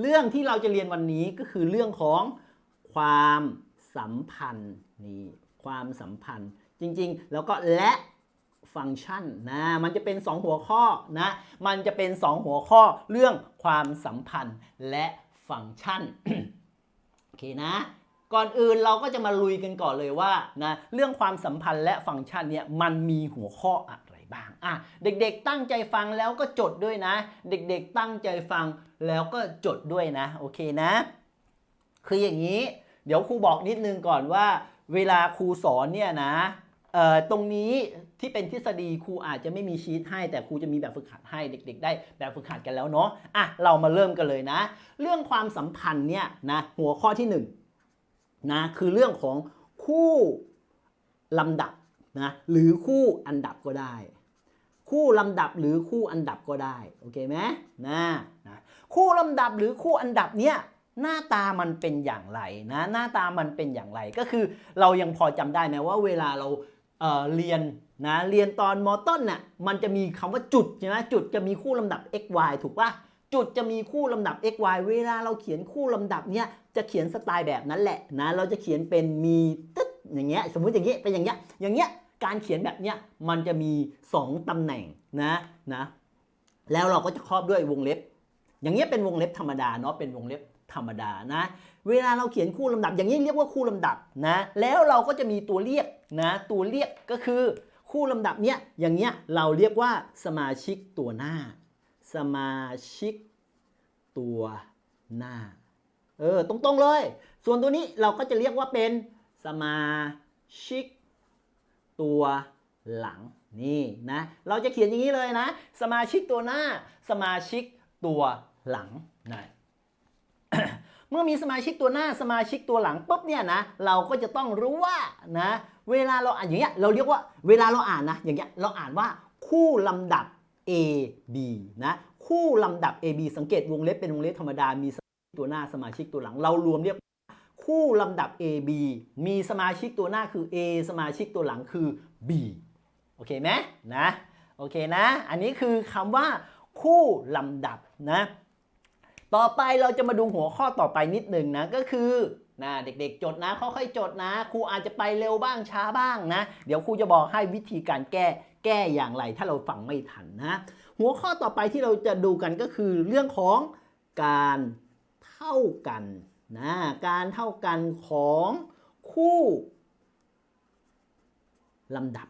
เรื่องที่เราจะเรียนวันนี้ก็คือเรื่องของความสัมพันธ์นี่ความสัมพันธ์จริงๆ แล้วก็และฟังก์ชันนะมันจะเป็น 2 หัวข้อนะมันจะเป็น 2 หัวข้อเรื่องความสัมพันธ์และฟังก์ชันโอเคนะ ก่อนอื่นเราก็จะมาลุยกันก่อนเลยว่านะเรื่องความสัมพันธ์และฟังก์ชันเนี่ยมันมีหัวข้ออะ บ้างอะเด็กๆตั้งใจฟังแล้วก็จดด้วยนะ เด็กๆตั้งใจฟังแล้วก็จดด้วยนะ โอเคนะ คืออย่างนี้ เดี๋ยวครูบอกนิดนึงก่อนว่า เวลาครูสอนเนี่ยนะเอ่อตรงนี้ที่เป็นทฤษฎีครูอาจจะไม่มีชีตให้ แต่ครูจะมีแบบฝึกหัดให้เด็ก ๆ ได้แบบฝึกหัดกันแล้วเนาะอะเรามาเริ่มกันเลยนะ เรื่องความสัมพันธ์เนี่ยนะหัวข้อที่หนึ่งนะคือเรื่องของคู่ลำดับนะหรือคู่อันดับก็ได้ คู่ลำดับหรือคู่อันดับก็ได้โอเคไหมนะนะคู่ลำดับหรือคู่อันดับเนี่ยหน้าตามันเป็นอย่างไรนะหน้าตามันเป็นอย่างไรก็คือเรายังพอจำได้ไหมว่าเวลาเราเอ่อเรียนนะเรียนตอนมต้นน่ะมันจะมีคำว่าจุดใช่ไหมจุดจะมีคู่ลำดับ x y ถูกปะจุดจะมีคู่ลำดับ x y เวลาเราเขียนคู่ลำดับเนี่ยจะเขียนสไตล์แบบนั้นแหละนะเราจะเขียนเป็นมีตึ๊ดอย่างเงี้ยสมมุติอย่างเงี้ยเป็นอย่างเงี้ยอย่างเงี้ย การเขียนแบบเนี้ยมันจะมี 2ตำแหน่งนะนะแล้วเราก็จะครอบด้วยวงเล็บ อย่างเงี้ยเป็นวงเล็บธรรมดาเนาะเป็นวงเล็บธรรมดานะเวลาเราเขียนคู่ลำดับ อย่างนี้เรียกว่าคู่ลำดับนะแล้วเราก็จะมีตัวเรียกนะตัวเรียกก็คือคู่ลำดับเนี้ยอย่างเงี้ยเราเรียกว่าสมาชิกตัวหน้า สมาชิกตัวหน้าเออตรงๆเลย ส่วนตัวนี้เราก็จะเรียกว่าเป็นสมาชิก ตัวหลังนี่นะ เราจะเขียนอย่างนี้เลยนะ สมาชิกตัวหน้า สมาชิกตัวหลังนะเมื่อมีสมาชิกตัวหน้าสมาชิกตัวหลังปุ๊บเนี่ยนะ เราก็จะต้องรู้ว่านะ เวลาเราอ่านอย่างเงี้ยเราเรียกว่าเวลาเราอ่านนะ อย่างเงี้ยเราอ่านว่าคู่ลำดับ A B นะ คู่ลำดับ A B สังเกตวงเล็บเป็นวงเล็บธรรมดามีสมาชิกตัวหน้าสมาชิกตัวหลัง เรารวมเรียก คู่ลำดับ A B มีสมาชิกตัวหน้าคือ A สมาชิกตัวหลังคือ B โอเคไหมนะ โอเคนะ อันนี้คือคำว่าคู่ลำดับนะ ต่อไปเราจะมาดูหัวข้อต่อไปนิดหนึ่งนะ ก็คือนะเด็กๆ จดนะค่อยๆจดนะ ครูอาจจะไปเร็วบ้างช้าบ้างนะ เดี๋ยวครูจะบอกให้วิธีการแก้แก้อย่างไร ถ้าเราฟังไม่ทันนะ หัวข้อต่อไปที่เราจะดูกันก็คือเรื่องของการเท่ากัน นะการเท่ากันของคู่ลำดับ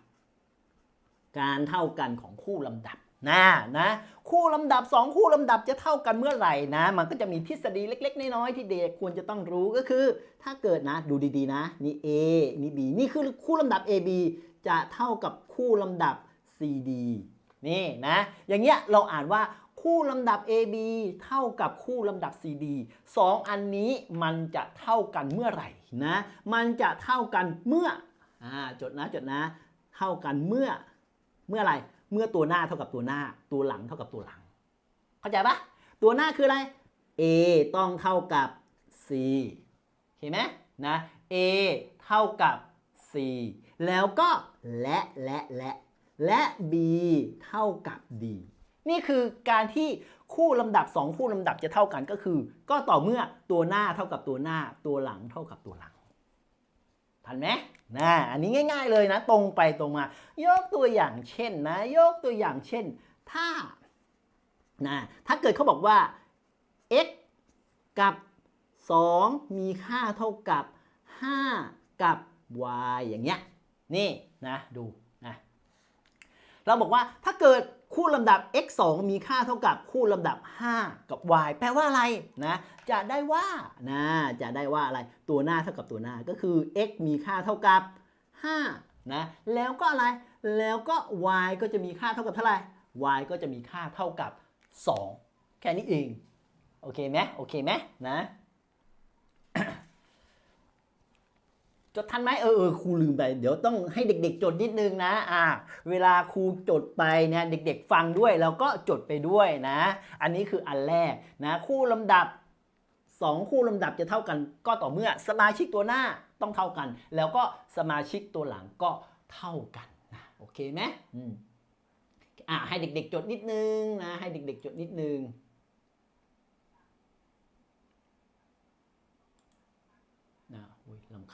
การเท่ากันของคู่ลำดับนะนะคู่ลำดับ 2 คู่ลำดับจะเท่ากันเมื่อไหร่นะ มันก็จะมีทฤษฎีเล็ก ๆ น้อยๆที่เด็กควรจะต้องรู้ก็คือ ถ้าเกิดนะดูดีๆนะนี่ A นี่ B นี่คือคู่ลำดับ AB จะเท่ากับคู่ลำดับ CD นี่นะอย่างเงี้ยเราอ่านว่า คู่ลำดับ AB เท่ากับคู่ลำดับ CD สองอันนี้มันจะเท่ากันเมื่อไหร่นะ มันจะเท่ากันเมื่ออ่าจดนะจดนะ เท่ากันเมื่อเมื่ออะไร เมื่อตัวหน้าเท่ากับตัวหน้า ตัวหลังเท่ากับตัวหลัง เข้าใจปะตัวหน้าคืออะไร A ต้องเท่ากับ C เห็นไหมนะ A เท่ากับ C แล้วก็และและและและ B เท่ากับ D นี่คือการที่คู่ลำดับ 2 คู่ลำดับจะเท่ากันก็คือ ก็ต่อเมื่อตัวหน้าเท่ากับตัวหน้า ตัวหลังเท่ากับตัวหลังทันไหมนะอันนี้ง่าย ๆเลยนะ ตรงไปตรงมา ยกตัวอย่างเช่นนะ ยกตัวอย่างเช่น ถ้านะถ้าเกิดเขาบอกว่า x กับ 2 มีค่าเท่ากับ 5 กับ y อย่างเงี้ยนี่นะดูนะเราบอกว่าถ้าเกิด คู่ลำดับ x 2มีค่าเท่ากับคู่ลำดับ 5 กับ y แปลว่าอะไรนะจะได้ว่านะจะได้ว่าอะไรตัวหน้าเท่ากับตัวหน้าก็คือ x มีค่าเท่ากับ5นะแล้วก็อะไรแล้วก็ y ก็จะมีค่าเท่ากับเท่าไหร่ y ก็จะมีค่าเท่ากับ 2 แค่นี้เอง โอเคไหมโอเคไหมนะ จดทันไหมเออเออครูลืมไป เดี๋ยวต้องให้เด็ก ๆ จดนิดนึงนะอ่าเวลาครูจดไปเนี่ยเด็ก ๆ ฟังด้วยแล้วก็จดไปด้วยนะ อันนี้คืออันแรกนะคู่ลำดับ 2 คู่ลำดับจะเท่ากัน ก็ต่อเมื่อสมาชิกตัวหน้าต้องเท่ากัน แล้วก็สมาชิกตัวหลังก็เท่ากันนะโอเคไหมอืมอะให้เด็ก ๆ จดนิดนึงนะให้เด็ก ๆ จดนิดนึง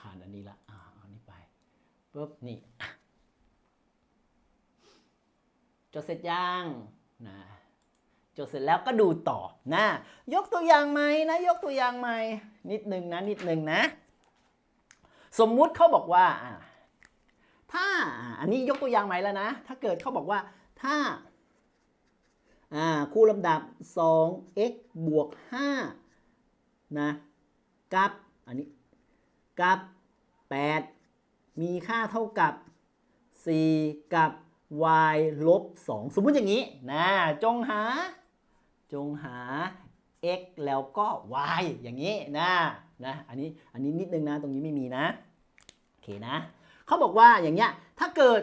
ขาดอันนี้ละอ่าเอานี้ไปปุ๊บนี่จดเสร็จยังนะจดเสร็จแล้วก็ดูต่อนะ ยกตัวอย่างใหม่นะ ยกตัวอย่างใหม่นิดนึงนะนิดนึงนะ สมมุติเขาบอกว่า ถ้าอันนี้ยกตัวอย่างใหม่แล้วนะ ถ้าเกิดเขาบอกว่าถ้าอ่าคู่ลำดับ 2x บวก5นะกับอันนี้กับ 8 มีค่าเท่ากับ 4 กับ y ลบ 2 สมมุติอย่างนี้นะจงหา จงหา x แล้วก็ y อย่างนี้นะนะอันนี้อันนี้นิดนึงนะ ตรงนี้ไม่มีนะโอเคนะเขาบอกว่าอย่างเงี้ยถ้าเกิด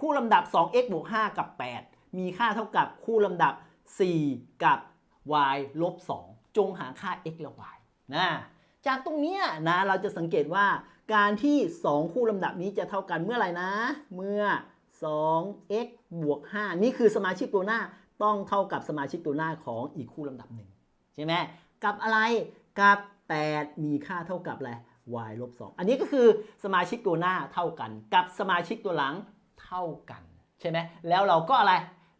คู่ลำดับ 2x บวก 5 กับ 8 มีค่าเท่ากับคู่ลำดับ 4 กับ y ลบ 2 จงหาค่า x และ y นะจากตรงเนี้ยนะเราจะสังเกตว่า การที่ 2 คู่ลำดับนี้จะเท่ากันเมื่อไหร่นะ เมื่อ 2x บวก 5 นี่คือสมาชิกตัวหน้าต้องเท่ากับสมาชิกตัวหน้าของอีกคู่ลำดับหนึ่งใช่ไหมกับอะไรกับ 8 มีค่าเท่ากับอะไร y ลบ2อันนี้ก็คือสมาชิกตัวหน้าเท่ากัน กับสมาชิกตัวหลังเท่ากัน ใช่ไหมแล้วเราก็อะไร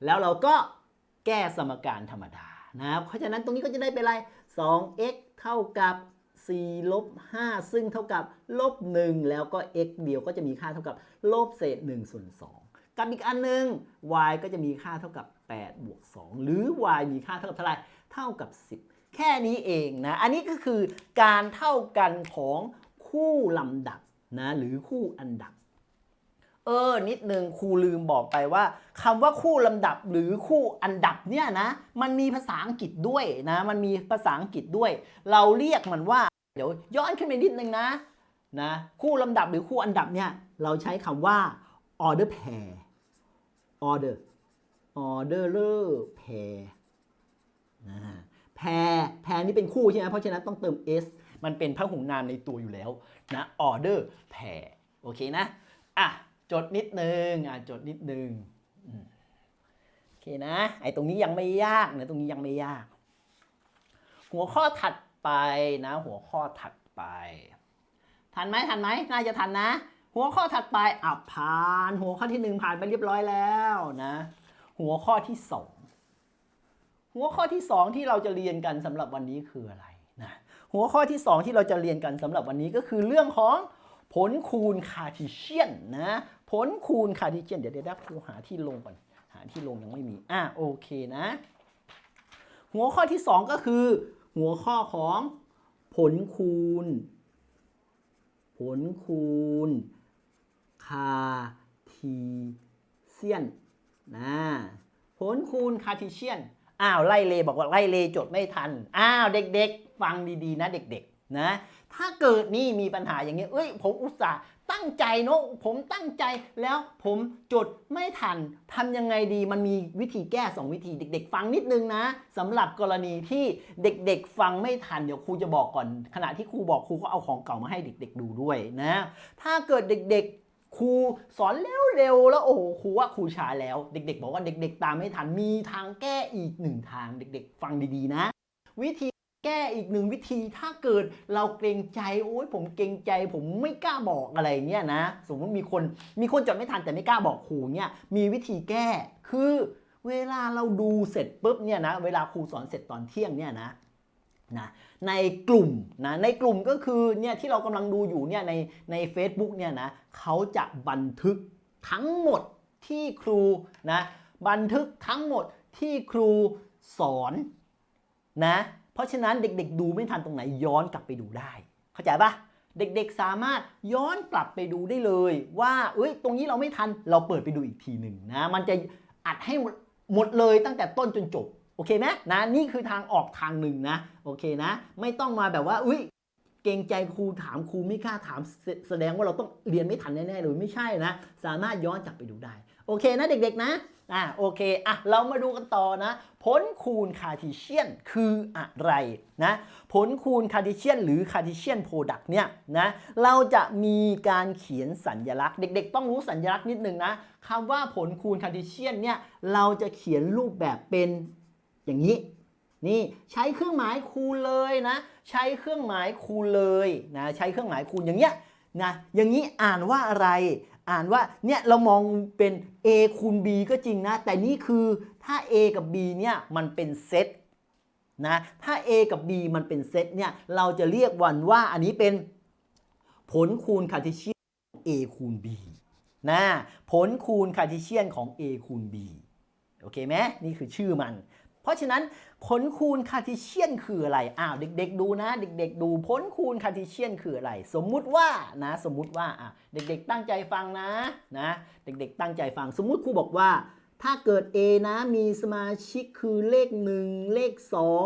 แล้วเราก็แก้สมการธรรมดานะครับเพราะฉะนั้นตรงนี้ก็จะได้เป็นอะไร 2x เท่ากับ 4ลบ5ซึ่งเท่ากับลบ1แล้วก็ x เดียวก็จะมีค่าเท่ากับลบเศษ1ส่วน2กับอีกอันหนึง y ก็จะมีค่าเท่ากับ8บวก2หรือ y มีค่าเท่ากับเท่าไหร่เท่ากับ 10 แค่นี้เองนะ อันนี้ก็คือการเท่ากันของคู่ลำดับนะหรือคู่อันดับเออ นิดนึงครูลืมบอกไปว่าคำว่าคู่ลำดับหรือคู่อันดับเนี่ยนะ มันมีภาษาอังกฤษด้วยนะ มันมีภาษาอังกฤษด้วย เราเรียกมันว่า เดี๋ยวย้อนขึ้นไปนิดนึงนะนะคู่ลำดับหรือคู่อันดับเนี่ยเราใช้คำว่า order pair order orderer pair นะแพรแพรนี่เป็นคู่ใช่ไหมเพราะฉะนั้นต้องเติม s มันเป็นพหุนามในตัวอยู่แล้วนะ order pair โอเคนะอะจดนิดนึงอะจดนิดนึงโอเคนะไอ้ตรงนี้ยังไม่ยากนะตรงนี้ยังไม่ยาก หัวข้อถัด ไปนะ หัวข้อถัดไป ทันไหมทันไหมน่าจะทันนะ หัวข้อถัดไปอะผ่าน หัวข้อที่หนึ่งผ่านไปเรียบร้อยแล้วนะ หัวข้อที่สองหัวข้อที่2ที่เราจะเรียนกันสำหรับวันนี้คืออะไรนะหัวข้อที่2ที่เราจะเรียนกันสำหรับวันนี้ก็คือเรื่องของผลคูณคาร์ทีเชียนนะผลคูณคาร์ทีเชียนเดี๋ยวเดี๋ยวครูหาที่ลงก่อนหาที่ลงยังไม่มีอะโอเคนะ หัวข้อที่ 2 ก็คือ หัวข้อของผลคูณ ผลคูณ คาทีเซียนนะผลคูณคาทีเชียน อ้าวไล่เลบอกว่าไล่เลจดไม่ทัน อ้าวเด็กๆ ฟังดีๆ นะเด็กๆนะถ้าเกิดนี่มีปัญหาอย่างเงี้ยเอ้ยผมอุตส่าห์ ตั้งใจเนอะผมตั้งใจแล้วผมจดไม่ทันทำยังไงดีมันมีวิธีแก้ 2 วิธีเด็ก ๆ ฟังนิดนึงนะสำหรับกรณีที่เด็กๆ ฟังไม่ทันเดี๋ยวครูจะบอกก่อน ขณะที่ครูบอกครูก็เอาของเก่ามาให้เด็ก ๆ ดูด้วยนะถ้าเกิดเด็กๆครูสอนเร็วๆแล้วโอ้โหครูว่าครูช้าแล้ว เด็ก ๆ บอกว่าเด็ก ๆ ตามไม่ทันมีทางแก้อีกหนึ่งทางเด็ก ๆ ฟังดีๆนะ วิธี แก้อีกหนึ่งวิธีถ้าเกิดเราเกรงใจโอ้ยผมเกรงใจ ผมไม่กล้าบอกอะไรเงี้ยนะ สมมติมีคนมีคนจดไม่ทันแต่ไม่กล้าบอกครูเนี่ยมีวิธีแก้คือเวลาเราดูเสร็จปุ๊บเนี่ยนะเวลาครูสอนเสร็จตอนเที่ยงเนี่ยนะนะในกลุ่มนะในกลุ่มก็คือเนี่ยที่เรากำลังดูอยู่เนี่ยในใน a c e b o o k เนี่ยนะเขาจะบันทึกทั้งหมดที่ครูนะบันทึกทั้งหมดที่ครูสอนนะ เพราะฉะนั้นเด็กๆ ดูไม่ทันตรงไหนย้อนกลับไปดูได้ เข้าใจปะเด็กๆ สามารถย้อนกลับไปดูได้เลย ว่าเอ้ยตรงนี้เราไม่ทันเราเปิดไปดูอีกทีหนึ่งนะ มันจะอัดให้หมดเลยตั้งแต่ต้นจนจบโอเคไหมนะนี่คือทางออกทางหนึ่งนะโอเคนะ ไม่ต้องมาแบบว่าอุ้ยเกรงใจครูถามครูไม่กล้าถามแสดงว่าเราต้องเรียนไม่ทันแน่ๆเลยไม่ใช่นะ สามารถย้อนกลับไปดูได้ โอเคนะเด็กๆนะ อ่าโอเคอะเรามาดูกันต่อนะ ผลคูณคาร์ทีเชียนคืออะไรนะผลคูณคาร์ทีเชียนหรือคาร์ทีเชียนโปรดักต์เนี่ยนะเราจะมีการเขียนสัญลักษณ์ เด็กๆ ต้องรู้สัญลักษณ์นิดนึงนะคำว่าผลคูณคาร์ทีเชียนเนี่ยเราจะเขียนรูปแบบเป็นอย่างนี้นี่ใช้เครื่องหมายคูณเลยนะใช้เครื่องหมายคูณเลยนะใช้เครื่องหมายคูณอย่างเงี้ยนะอย่างนี้อ่านว่าอะไร อ่านว่าเนี่ยเรามองเป็น a คูณ b ก็จริงนะ แต่นี่คือถ้า a กับ b เนี่ยมันเป็นเซตนะถ้า a กับ b มันเป็นเซตเนี่ยเราจะเรียกวันว่าอันนี้เป็นผลคูณคาร์เทเชียน a คูณ b นะผลคูณคาร์เทเชียนของ a คูณ b โอเคไหมนี่คือชื่อมัน เพราะฉะนั้นผลคูณคาร์เทเชียนคืออะไร อ้าวเด็ก ๆ ดูนะ เด็ก ๆ ดูผลคูณคาร์เทเชียนคืออะไร สมมุติว่านะ สมมุติว่าอะเด็ก ๆ ตั้งใจฟังนะนะ เด็ก ๆ ตั้งใจฟัง สมมุติครูบอกว่า ถ้าเกิด A นะมีสมาชิกคือเลข 1 เลข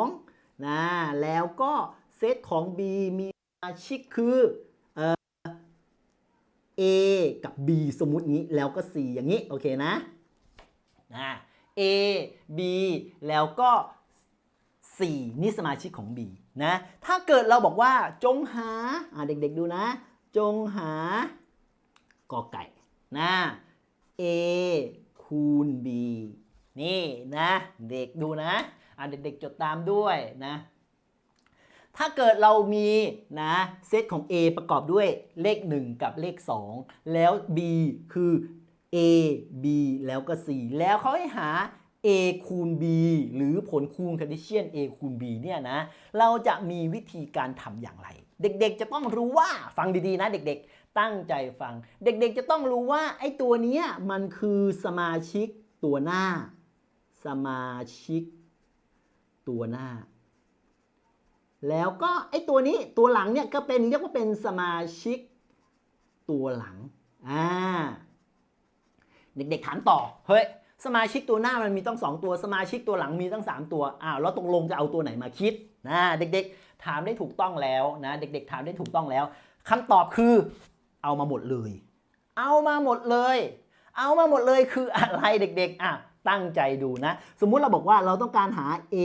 2นะแล้วก็เซตของ B มีสมาชิกคือ A กับ B สมมุติงี้แล้วก็ C อย่างนี้โอเคนะ A B แล้วก็ 4 นี่สมาชิกของ B นะ ถ้าเกิดเราบอกว่าจงหาเด็กๆดูนะ จงหากอไก่นะ A คูณ B นี่นะ เด็กดูนะอ่าเด็กๆจดตามด้วยนะ ถ้าเกิดเรามีนะเซตของ A ประกอบด้วยเลข 1 กับเลข 2 แล้ว B คือ A B แล้วก็ C แล้วเขาให้หา A คูณ B หรือผลคูณคาร์ดิเชียน A คูณ B เนี่ยนะ เราจะมีวิธีการทำอย่างไร เด็กๆจะต้องรู้ว่าฟังดีๆนะเด็กๆ ตั้งใจฟัง เด็กๆจะต้องรู้ว่าไอ้ตัวนี้มันคือสมาชิกตัวหน้า สมาชิก ตัวหน้า แล้วก็ไอ้ตัวนี้ตัวหลังเนี่ยก็เป็นเรียกว่าเป็นสมาชิก ตัวหลัง อ่า เด็กๆถามต่อ เฮ้ย สมาชิกตัวหน้ามันมีต้องสองตัว สมาชิกตัวหลังมีตั้งสามตัว อ้าว แล้วตกลงจะเอาตัวไหนมาคิดนะ เด็กๆ ถามได้ถูกต้องแล้วนะ เด็ก ๆ ถามได้ถูกต้องแล้วคำตอบคือ เอามาหมดเลย เอามาหมดเลย เอามาหมดเลยคืออะไรเด็กๆ อะ ตั้งใจดูนะ สมมุติเราบอกว่าเราต้องการหา a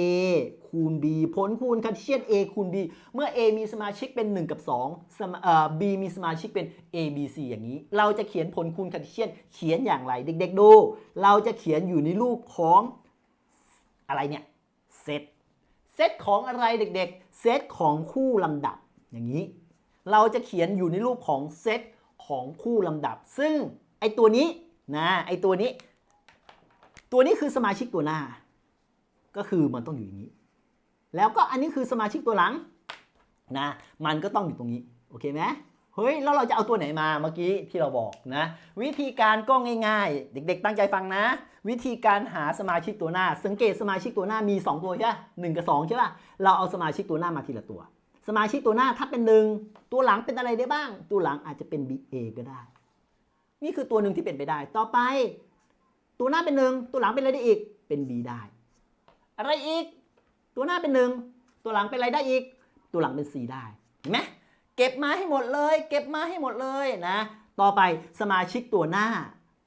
คูณ b ผลคูณคาร์เทียน a คูณ b เมื่อ a มีสมาชิกเป็น 1 กับ2เอ่อ b มีสมาชิกเป็น a b c อย่างนี้ เราจะเขียนผลคูณคาร์เทียน เขียนอย่างไรเด็ก ๆ ดู เราจะเขียนอยู่ในรูปของอะไรเนี่ยเซตเซตของอะไรเด็กๆ เซตของคู่ลำดับอย่างนี้ เราจะเขียนอยู่ในรูปของเซตของคู่ลำดับ ซึ่งไอตัวนี้นะไอตัวนี้ ตัวนี้คือสมาชิกตัวหน้า ก็คือมันต้องอยู่อย่างนี้ แล้วก็อันนี้คือสมาชิกตัวหลังนะมันก็ต้องอยู่ตรงนี้ โอเคไหมเฮ้ย แล้วเราจะเอาตัวไหนมาเมื่อกี้ที่เราบอกนะ วิธีการก็ง่ายๆ เด็ก ๆ ตั้งใจฟังนะ วิธีการหาสมาชิกตัวหน้า สังเกตสมาชิกตัวหน้ามี 2 ตัวใช่ไหมหนึ่งกับ2ใช่ป่ะเราเอาสมาชิกตัวหน้ามาทีละตัว สมาชิกตัวหน้าถ้าเป็นหนึ่งตัวหลังเป็นอะไรได้บ้าง ตัวหลังอาจจะเป็น BA ก็ได้ นี่คือตัวหนึ่งที่เป็นไปได้ ต่อไป ตัวหน้าเป็นหนึ่งตัวหลังเป็นอะไรได้อีก เป็น B ได้ อะไรอีก ตัวหน้าเป็นหนึ่งตัวหลังเป็นอะไรได้อีก ตัวหลังเป็น C ได้เห็นไหมเก็บมาให้หมดเลย เก็บมาให้หมดเลยนะ ต่อไปสมาชิกตัวหน้า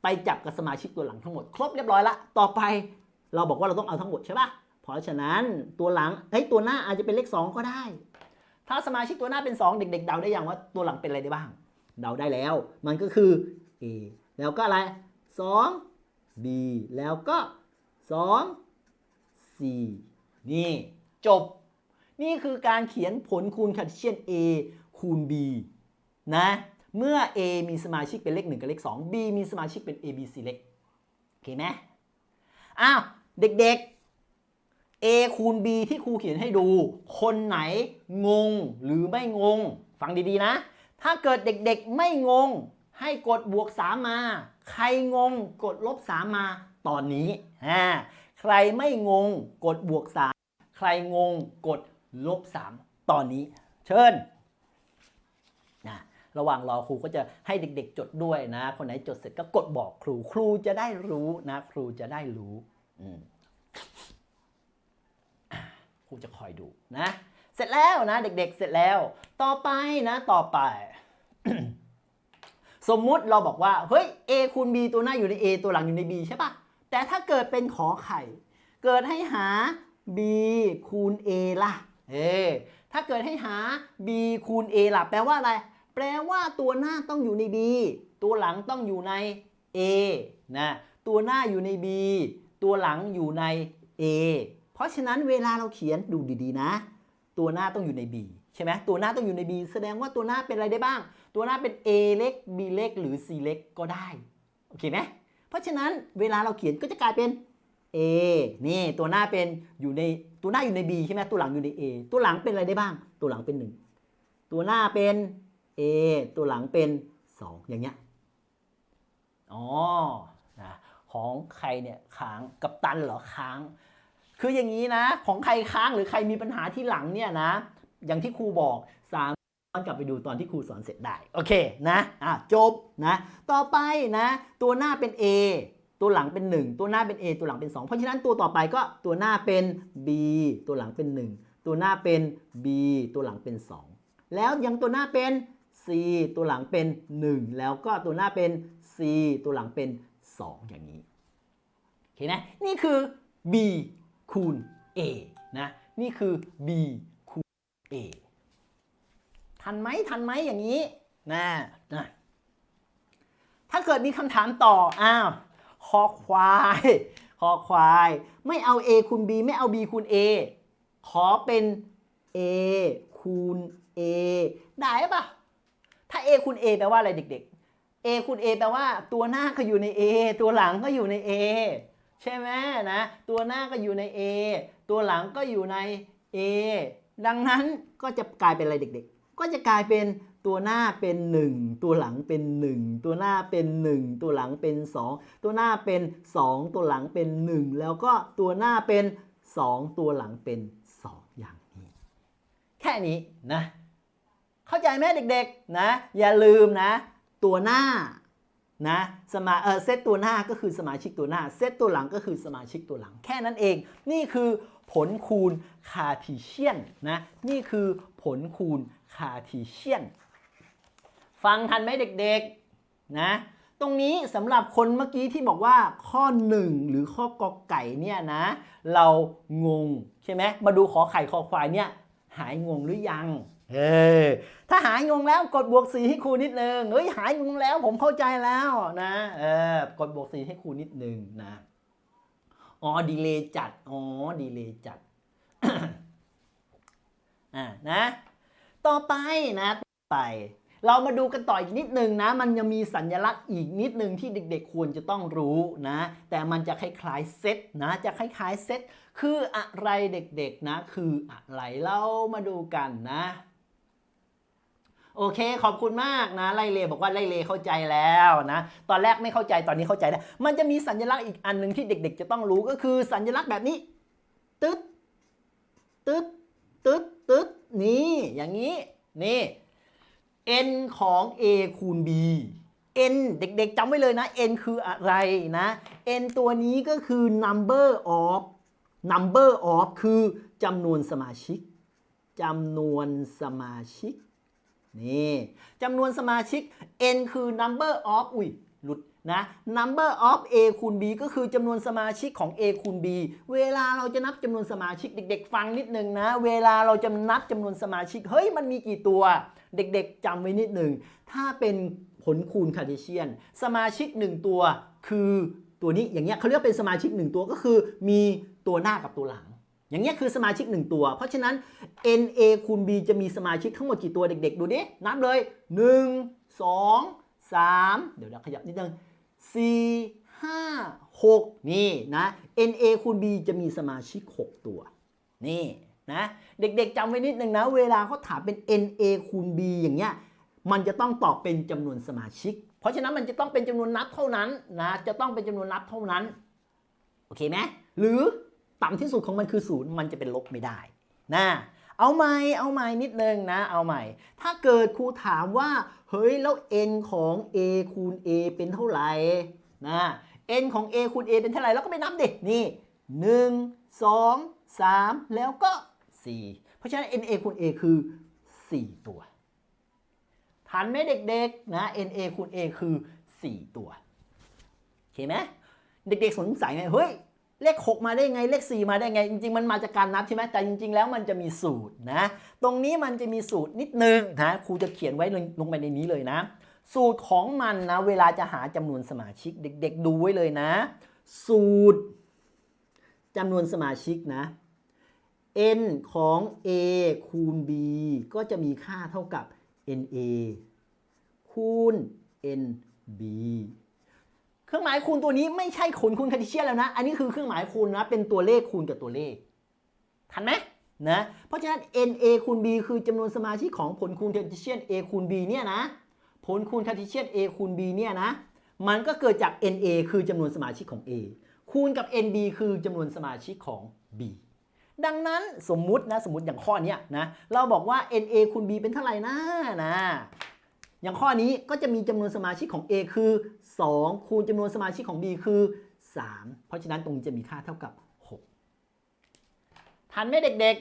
ไปจับกับสมาชิกตัวหลังทั้งหมด ครบเรียบร้อยละต่อไปเราบอกว่าเราต้องเอาทั้งหมดใช่ปะเพราะฉะนั้นตัวหลังเฮ้ยตัวหน้าอาจจะเป็นเลข 2 ก็ได้ ถ้าสมาชิกตัวหน้าเป็น 2 เด็ก ๆ เดาได้อยังว่าตัวหลังเป็นอะไรได้บ้าง เดาได้แล้ว มันก็คือ A แล้วก็อะไร 2 B แล้วก็ 2 C นี่จบ นี่คือการเขียนผลคูณคาร์เทียน A คูณ B นะ เมื่อ A มีสมาชิกเป็นเลข 1 กับเลข 2 B มีสมาชิกเป็น A B C เล็กโอเคไหมอ้าว เด็กๆ A คูณ B ที่ครูเขียนให้ดู คนไหนงงหรือไม่งง ฟังดีๆนะ ถ้าเกิดเด็กๆไม่งง ให้กดบวก 3 มา ใครงงกดลบ 3 มาตอนนี้อ่าใครไม่งงกดบวก 3 ใครงงกดลบ 3 ตอนนี้ เชิญนะระหว่างรอครูก็จะให้เด็กๆ จดด้วยนะ คนไหนจดเสร็จก็กดบอกครูครูจะได้รู้นะ ครูจะได้รู้อืมครูจะคอยดูนะ เสร็จแล้วนะ เด็กๆ เสร็จแล้ว ต่อไปนะต่อไป สมมุติเราบอกว่า เฮ้ย A คูณ B ตัวหน้าอยู่ใน A ตัวหลังอยู่ใน B ใช่ปะแต่ถ้าเกิดเป็นขอไข่ เกิดให้หา B คูณ A ล่ะ เอ ถ้าเกิดให้หา B คูณ A ล่ะ แปลว่าอะไร แปลว่าตัวหน้าต้องอยู่ใน B ตัวหลังต้องอยู่ใน A นะ ตัวหน้าอยู่ใน B ตัวหลังอยู่ใน A เพเพราะฉะนั้นเวลาเราเขียนดูดีๆนะ ตัวหน้าต้องอยู่ใน B ช่ไหมตัวหน้าต้องอยู่ใน B แสดงว่าตัวหน้าเป็นอะไรได้บ้าง ตัวหน้าเป็น A เล็ก B เล็ก หรือ C เล็กก็ได้ โอเคไหมเพราะฉะนั้นเวลาเราเขียนก็จะกลายเป็น A นี่ตัวหน้าเป็นอยู่ในตัวหน้าอยู่ใน B ใช่ไหมตัวหลังอยู่ใน A ตัวหลังเป็นอะไรได้บ้าง ตัวหลังเป็น 1 ตัวหน้าเป็น A ตัวหลังเป็น 2 อย่างเงี้ย อ๋อนะของใครเนี่ยค้างกับตันเหรอค้าง คืออย่างนี้นะ ของใครค้างหรือใครมีปัญหาที่หลังเนี่ยนะ อย่างที่ครูบอกสามารถกลับไปดูตอนที่ครูสอนเสร็จได้ โอเคนะอะจบนะ ต่อไปนะ ตัวหน้าเป็น A ตัวหลังเป็น 1 ตัวหน้าเป็น A ตัวหลังเป็น 2 เพราะฉะนั้นตัวต่อไปก็ตัวหน้าเป็น B ตัวหลังเป็น 1 ตัวหน้าเป็น B ตัวหลังเป็น 2 แล้วยังตัวหน้าเป็น C ตัวหลังเป็น 1 แล้วก็ตัวหน้าเป็น C ตัวหลังเป็น 2 อย่างนี้โอเคนะนี่คือ B คูณ A นะนี่คือ B คูณ A ทันไหมทันไหมอย่างนี้นะนะถ้าเกิดมีคำถามต่ออ้าวคอควายคอควาย ไม่เอา A คูณ B ไม่เอา B คูณ A ขอเป็น A คูณ A ได้ปะถ้า A คูณ A แปลว่าอะไรเด็ก ๆ A คูณ A แปลว่าตัวหน้าก็อยู่ใน A ตัวหลังก็อยู่ใน A ใช่ไหมนะ ตัวหน้าก็อยู่ใน A ตัวหลังก็อยู่ใน A ดังนั้นก็จะกลายเป็นอะไรเด็กๆ ก็จะกลายเป็นตัวหน้าเป็น 1 ตัวหลังเป็น 1 ตัวหน้าเป็น 1 ตัวหลังเป็น 2 ตัวหน้าเป็น 2 ตัวหลังเป็น 1 แล้วก็ตัวหน้าเป็น 2 ตัวหลังเป็น 2 อย่างนี้ แค่นี้นะ เข้าใจไหมเด็กๆนะอย่าลืมนะ ตัวหน้านะสมาเออเซตตัวหน้าก็คือสมาชิกตัวหน้า เซตตัวหลังก็คือสมาชิกตัวหลัง แค่นั้นเองนี่คือ ผลคูณคาร์ทีเชียนนะนี่คือผลคูณคาร์ทีเชียน ฟังทันไหมเด็กๆนะตรงนี้สำหรับคนเมื่อกี้ที่บอกว่าข้อ 1 หรือข้อกอไก่เนี่ยนะ เรางงใช่ไหมมาดูขอไข่คอควายเนี่ยหายงงหรือยังเออถ้าหายงงแล้วกดบวกสีให้ครูนิดนึงเฮ้ยหายงงแล้วผมเข้าใจแล้วนะเออกดบวกสีให้ครูนิดนึงนะ อ๋อดีเลย์จัด อ๋อดีเลย์จัด อ่านะ ต่อไปนะต่อไป เรามาดูกันต่ออีกนิดนึงนะ มันยังมีสัญลักษณ์อีกนิดนึงที่เด็กๆควรจะต้องรู้นะ แต่มันจะคล้ายๆเซตนะ จะคล้ายๆเซตคืออะไรเด็กๆนะ คืออะไรเรามาดูกันนะ โอเค ขอบคุณมากนะไล่เลบอกว่าไล่เลเข้าใจแล้วนะตอนแรกไม่เข้าใจตอนนี้เข้าใจแล้วมันจะมีสัญลักษณ์อีกอันหนึ่งที่เด็ก ๆ จะต้องรู้ก็คือสัญลักษณ์แบบนี้ตึ๊ดตึ๊ดตึ๊ดตึ๊ดนี่อย่างนี้นี่ n ของ a คูณ b n เด็กๆจำไว้เลยนะ n คืออะไรนะ n ตัวนี้ก็คือ number of number of คือจำนวนสมาชิกจำนวนสมาชิก นี่จำนวนสมาชิก n คือ number of อุ้ยหลุดนะ number of a คูณ b ก็คือจำนวนสมาชิกของ a คูณ b เวลาเราจะนับจำนวนสมาชิกเด็ก ๆ ฟังนิดนึงนะ เวลาเราจะนับจำนวนสมาชิก เฮ้ยมันมีกี่ตัว เด็กๆจำไว้นิดหนึ่ง ถ้าเป็นผลคูณคาร์เทเชียน สมาชิก 1 ตัว คือตัวนี้อย่างเงี้ยเขาเรียกเป็นสมาชิก 1 ตัวก็คือ มีตัวหน้ากับตัวหลัง อย่างเงี้ยคือสมาชิก 1 ตัว เพราะฉะนั้น NA คูณ B จะมีสมาชิกทั้งหมดกี่ตัวเด็กๆ ดูดิ นับเลย 1 2 3 เดี๋ยวเราขยับนิดนึง4 5 6 นี่นะ NA คูณ B จะมีสมาชิก 6 ตัว นี่นะเด็กๆจำไว้นิดนึงนะ เวลาเขาถามเป็น NA คูณ B อย่างเงี้ยมันจะต้องตอบเป็นจำนวนสมาชิก เพราะฉะนั้นมันจะต้องเป็นจำนวนนับเท่านั้นนะจะต้องเป็นจำนวนนับเท่านั้น โอเคไหมหรือ ต่ำที่สุดของมันคือศูนย์มันจะเป็นลบไม่ได้นะเอาใหม่เอาใหม่นิดนึงนะเอาใหม่ ถ้าเกิดครูถามว่า เฮ้ยแล้ว n ของ a คูณ a เป็นเท่าไหร่นะ n ของ a คูณ a เป็นเท่าไหร่แล้วก็ไปนับดินี่ 1 2 3 แล้วก็ 4 เพราะฉะนั้น n a คูณ a คือ 4 ตัวทันไหมเด็กๆนะ n a คูณ a คือ 4 ตัวโอเคไหมเด็กๆสงสัยไงเฮ้ย เลข 6 มาได้ไงเลข 4 มาได้ไง จริง ๆ มันมาจากการนับใช่ไหมแต่จริง ๆ แล้วมันจะมีสูตรนะ ตรงนี้มันจะมีสูตรนิดนึงนะครูจะเขียนไว้ลงลงไปในนี้เลยนะ สูตรของมันนะ เวลาจะหาจำนวนสมาชิกเด็ก ๆ ดูไว้เลยนะ สูตรจำนวนสมาชิกนะ n ของ a คูณ b ก็จะมีค่าเท่ากับ na คูณ nb เครื่องหมายคูณตัวนี้ไม่ใช่ขนคูณคาร์ติเชียนแล้วนะ อันนี้คือเครื่องหมายคูณนะ เป็นตัวเลขคูณกับตัวเลข ทันไหมนะ เพราะฉะนั้น na คูณ b คือจำนวนสมาชิกของผลคูณคาร์ติเชียน a คูณ b เนี่ยนะ ผลคูณคาร์ติเชียน a คูณ b เนี่ยนะ มันก็เกิดจาก na คือจำนวนสมาชิกของ a คูณกับ nb คือจำนวนสมาชิกของ b ดังนั้นสมมุตินะสมมติอย่างข้อนี้นะ เราบอกว่า na คูณ b เป็นเท่าไหร่นะนะ อย่างข้อนี้ก็จะมีจำนวนสมาชิกของ A คือ2คูณจำนวนสมาชิกของ B คือ 3 เพราะฉะนั้นตรงนี้จะมีค่าเท่ากับ 6 ทันไหมเด็ก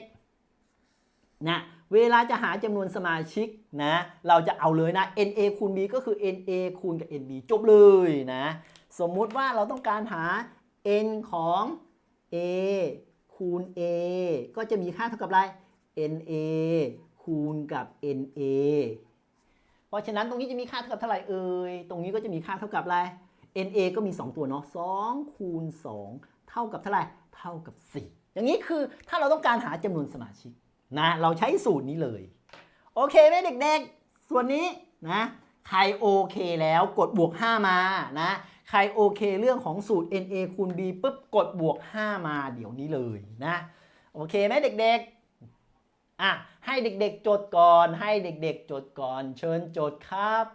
ๆนะเวลาจะหาจำนวนสมาชิกนะเราจะเอาเลยนะ NA คูณ B ก็คือ NA คูณกับ NB จบเลยนะสมมุติว่าเราต้องการหา N ของ A คูณ A ก็จะมีค่าเท่ากับอะไร NA คูณกับ NA เพราะฉะนั้นตรงนี้จะมีค่าเท่ากับเท่าไหร่เอ่ย ตรงนี้ก็จะมีค่าเท่ากับอะไร NA ก็มี 2 ตัวเนาะ2คูณ2เท่ากับเท่าไหร่ เท่ากับ 4 อย่างนี้คือถ้าเราต้องการหาจำนวนสมาชิกนะ เราใช้สูตรนี้เลย โอเคไหมเด็กๆ ส่วนนี้นะใครโอเคแล้วกดบวก 5 มานะ ใครโอเคเรื่องของสูตร NA คูณ B ปุ๊บกดบวก 5 มาเดี๋ยวนี้เลยนะ โอเคไหมเด็กๆ อะให้เด็กๆจดก่อน ให้เด็กๆจดก่อน เชิญจดครับ